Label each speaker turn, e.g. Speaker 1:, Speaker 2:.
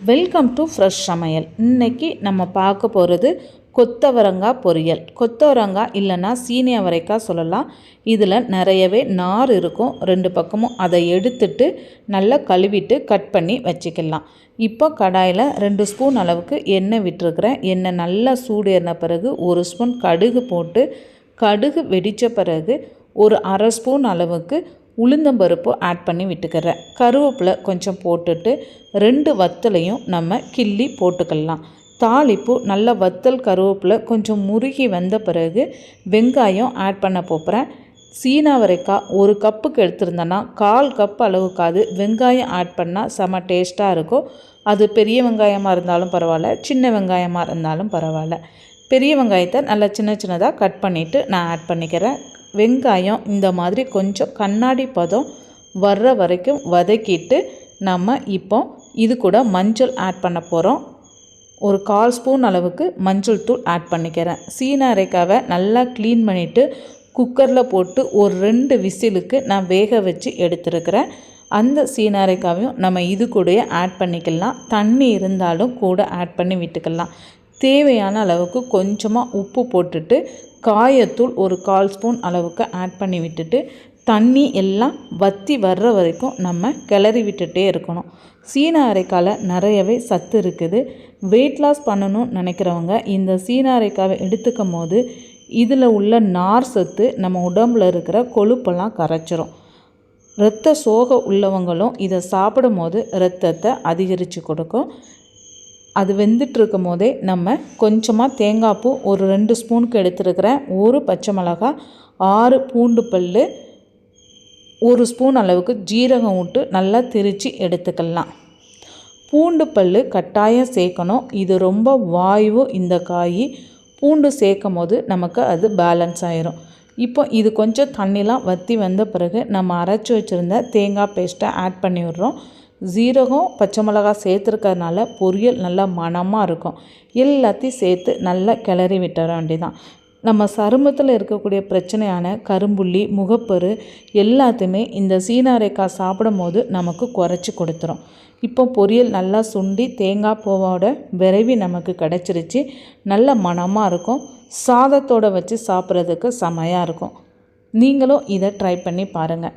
Speaker 1: Welcome to fresh சமையல் இன்றைக்கி நம்ம பார்க்க போகிறது கொத்தவரங்காய் பொரியல். கொத்தவரங்காய் இல்லைன்னா சீனி அவரைக்காய் சொல்லலாம். இதில் நிறையவே நார் இருக்கும். ரெண்டு பக்கமும் அதை எடுத்துட்டு நல்லா கழுவிட்டு கட் பண்ணி வச்சுக்கலாம். இப்போ கடாயில் ரெண்டு ஸ்பூன் அளவுக்கு எண்ணெய் விட்டுருக்குறேன். எண்ணெய் நல்லா சூடு ஏறின பிறகு ஒரு ஸ்பூன் கடுகு போட்டு கடுகு வெடித்த பிறகு ஒரு அரை ஸ்பூன் அளவுக்கு உளுந்தம்பருப்பு ஆட் பண்ணி விட்டுக்கிறேன். கருவேப்பிலை கொஞ்சம் போட்டுட்டு ரெண்டு வத்தலையும் நம்ம கிள்ளி போட்டுக்கலாம். தாளிப்பு நல்ல வத்தல் கருவேப்பிலை கொஞ்சம் முருகி வந்த பிறகு வெங்காயம் ஆட் பண்ண போகிறேன் சீனாவரைக்காய் ஒரு கப்புக்கு எடுத்திருந்தேன்னா கால் கப் அளவுக்காது வெங்காயம் ஆட் பண்ணால் செம டேஸ்ட்டாக இருக்கும். அது பெரிய வெங்காயமாக இருந்தாலும் பரவாயில்ல சின்ன வெங்காயமாக இருந்தாலும் பரவாயில்ல. பெரிய வெங்காயத்தை நல்லா சின்ன சின்னதாக கட் பண்ணிவிட்டு நான் ஆட் பண்ணிக்கிறேன். வெங்காயம் இந்த மாதிரி கொஞ்சம் கண்ணாடி பதம் வர்ற வரைக்கும் வதக்கிட்டு நம்ம இப்போ இது கூட மஞ்சள் ஆட் பண்ண போகிறோம் ஒரு கால் ஸ்பூன் அளவுக்கு மஞ்சள் தூள் ஆட் பண்ணிக்கிறேன். சீனா அரைக்காவை நல்லா க்ளீன் பண்ணிவிட்டு குக்கரில் போட்டு ஒரு ரெண்டு விசிலுக்கு நான் வேக வச்சு எடுத்துருக்கிறேன். அந்த சீனாரைக்காவையும் நம்ம இது கூடயே ஆட் பண்ணிக்கலாம். தண்ணி இருந்தாலும் கூட ஆட் பண்ணி விட்டுக்கலாம். தேவையான அளவுக்கு கொஞ்சமாக உப்பு போட்டுட்டு காயத்தூள் ஒரு கால் ஸ்பூன் அளவுக்கு ஆட் பண்ணி விட்டுட்டு தண்ணி எல்லாம் வற்றி வர்ற வரைக்கும் நம்ம கிளறி விட்டுட்டே இருக்கணும். சீன அரைக்கால நிறையவே சத்து இருக்குது. வெயிட் லாஸ் பண்ணணும்னு நினைக்கிறவங்க இந்த சீன அரைக்காவை எடுத்துக்கும் போது இதில் உள்ள நார் சத்து நம்ம உடம்பில் இருக்கிற கொழுப்பெல்லாம் கரைச்சிரும். இரத்த சோகை உள்ளவங்களும் இதை சாப்பிடும் போது இரத்தத்தை அதிகரித்து கொடுக்கும். அது வெந்துட்டு இருக்கும் போதே நம்ம கொஞ்சமாக தேங்காய் பூ ஒரு ரெண்டு ஸ்பூனுக்கு எடுத்துருக்கிறேன் ஒரு பச்சை மிளகா ஆறு பூண்டு பல் ஒரு ஸ்பூன் அளவுக்கு ஜீரகம் விட்டு நல்லா திரித்து எடுத்துக்கலாம். பூண்டு பல் கட்டாயம் சேர்க்கணும். இது ரொம்ப வாய்வு இந்த காய். பூண்டு சேர்க்கும் போது நமக்கு அது பேலன்ஸ் ஆயிரும். இப்போ இது கொஞ்சம் தண்ணிலாம் வற்றி வந்த பிறகு நம்ம அரைச்சி வச்சுருந்த தேங்காய் பேஸ்ட்டை ஆட் பண்ணி விட்றோம் ஜீரகம் பச்சை மிளகா சேர்த்துருக்கறதுனால பொரியல் நல்லா மணமாக இருக்கும். எல்லாத்தையும் சேர்த்து நல்லா கிளறி விட்டுற வேண்டியதான் நம்ம சருமத்தில் இருக்கக்கூடிய பிரச்சனையான கரும்புள்ளி முகப்பரு எல்லாத்தையுமே இந்த சீனாரைக்காய் சாப்பிடும் போது நமக்கு குறைச்சி கொடுத்துரும். இப்போ பொரியல் நல்லா சுண்டி தேங்காய் பூவோட விரைவி நமக்கு கிடச்சிருச்சு. நல்ல மணமாக இருக்கும். சாதத்தோடு வச்சு சாப்பிட்றதுக்கு செமையாக இருக்கும். நீங்களும் இதை ட்ரை பண்ணி பாருங்கள்